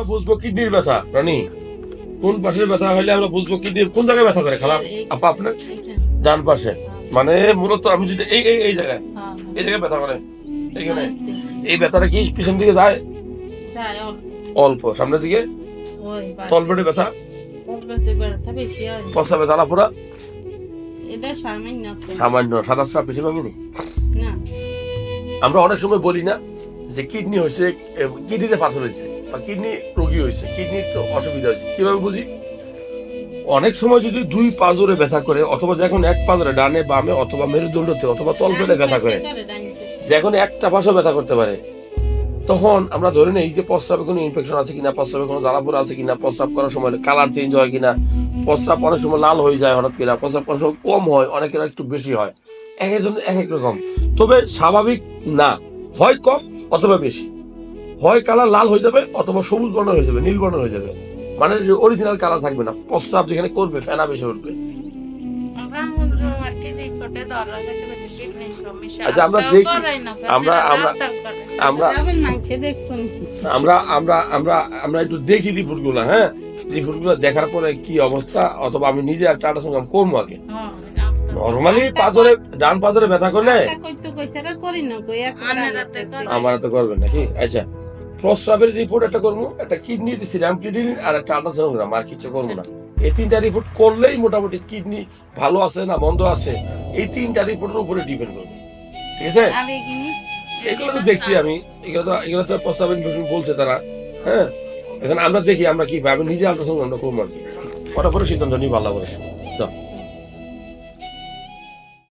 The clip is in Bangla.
আমরা বুঝব কিডনির ব্যথা রানী। কোন পাশের ব্যথা হলে আমরা বুঝব কিডনির কোন জায়গায় ব্যথা করে খারাপ আপা আপনার ডান পাশে। মানে মূলত আমি যদি এই এই এই জায়গায় এই জায়গায় ব্যথা করে এইখানে। এই ব্যথাটা কি পিছন দিকে যায়? অল্প। সামনের দিকে? তলপেটে ব্যথা? জ্বালা পোড়া এটা সামান্য সাদা সাপ বেশি ভাঙিনি না? আমরা অনেক সময় বলি না যে কিডনি হয়েছে কিডনিতে পাথর হয়েছে বা কিডনি রোগী হয়েছে কিডনির তো অসুবিধা হয়েছে। কীভাবে বুঝি? অনেক সময় যদি দুই পাঁজরে ব্যথা করে, অথবা যখন এক পাঁজরে ডানে বামে, অথবা মেরুদণ্ডতে, অথবা তলপেটে ব্যথা করে। যখন একটা পাশও ব্যথা করতে পারে, তখন আমরা ধরে নেই যে প্রস্রাবে কোনো ইনফেকশন আছে কিনা, প্রস্রাবে কোনো জ্বালাপোড়া আছে কিনা, প্রস্রাব করার সময় কালার চেঞ্জ হয় কিনা, প্রস্রাব অনেক সময় লাল হয়ে যায় হঠাৎ কিনা প্রস্রাব অনেক সময় কম হয়, অনেকের একটু বেশি হয়। এক একজন এক এক রকম। তবে স্বাভাবিক না হয় কম অথবা বেশি। হয় কালার লাল হয়ে যাবে অথবা সবুজ বর্ণ হয়ে যাবে নীল বর্ণ হয়ে যাবে। মানে অরিজিনাল কালার থাকবে না। প্রস্রাব যেখানে করবে ফেনা বেশি উঠবে। আচ্ছা, আমরা দেখি- আমরা- আমরা- আমরা- যাবেন মাংসে দেখুন। আমরা আমরা আমরা আমরা একটু দেখি রিপোর্টগুলো হ্যাঁ? রিপোর্টগুলো দেখার পরে কি অবস্থা? অথবা আমি নিজে একটা আল্ট্রাসাউন্ড করব আগে? হ্যাঁ। নর্মালি পাথরে ডান পাথরে ব্যথা করলে তা কইতো কইছে, এটা না, কই এখন রান্নাতে করি। আমার তো করবেন নাকি? আচ্ছা। প্রস্রাবের রিপোর্ট একটা করব একটা কিডনি সিরাম কিডনি আর একটা আল্ট্রাসাউন্ড আর কিছু করব না। এই তিনটা রিপোর্ট করলেই মোটামুটি কিডনি ভালো আছে না মন্দ আছে এই তিনটা রিপোর্টের উপরে ডিপেন্ড করবে। ঠিক আছে? এগুলো তো দেখছি আমি এগুলো তো এগুলো তো প্রস্তাব বলছে তারা হ্যাঁ? এখন আমরা দেখি আমরা কি ভাবে নিজে আল্ট্রাসাউন্ড আমরা করব আর কি। করার পরে সিদ্ধান্ত নিই ভালো করে